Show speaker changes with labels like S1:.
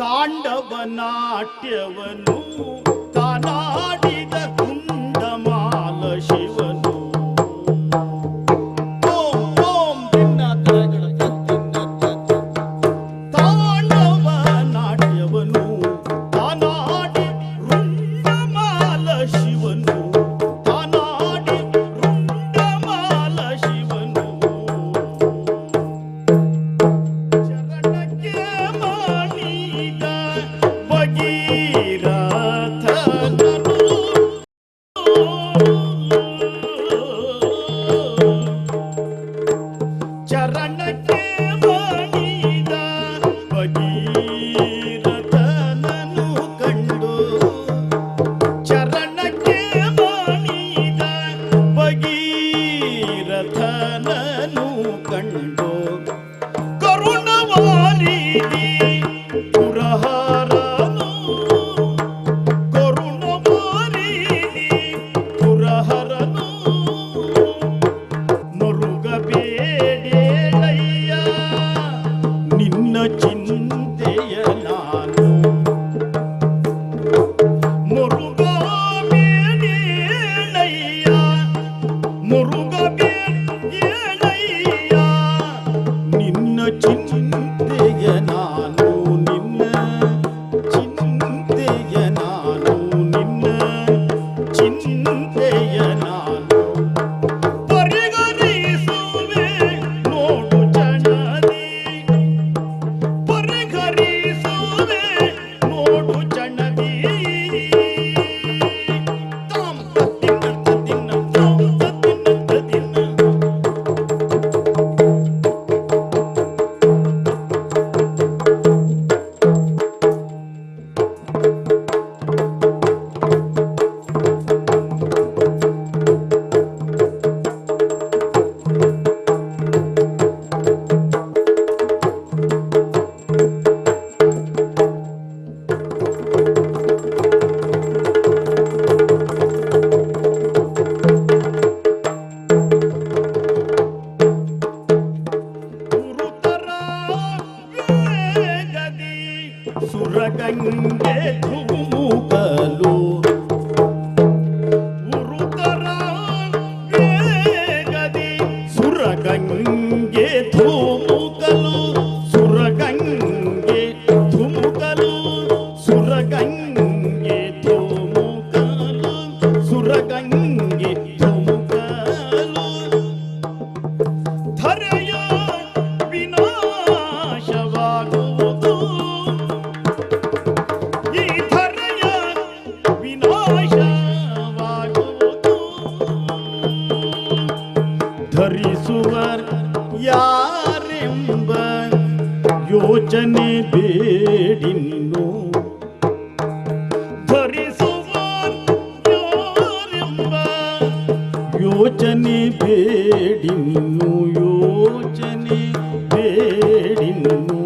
S1: ತಾಂಡವನಾಟ್ಯವನ್ನು ತಾನಾಡಿದ ಕುಂದಮಾಲ ಶಿವ ಸುರಗಂಗೆ ಧುಮುಕಲು ಉರುತರ ಗದಿ. ಸುರಗಂಗೆ ಯಾರೆಂಬ ಯೋಚನೆ ಬೇಡಿ ನೀನು. ಧರಿಸುವಾರೆಂಬ ಯೋಚನೆ ಬೇಡಿ ನೀನು. ಯೋಚನೆ ಬೇಡಿ ನೀನು.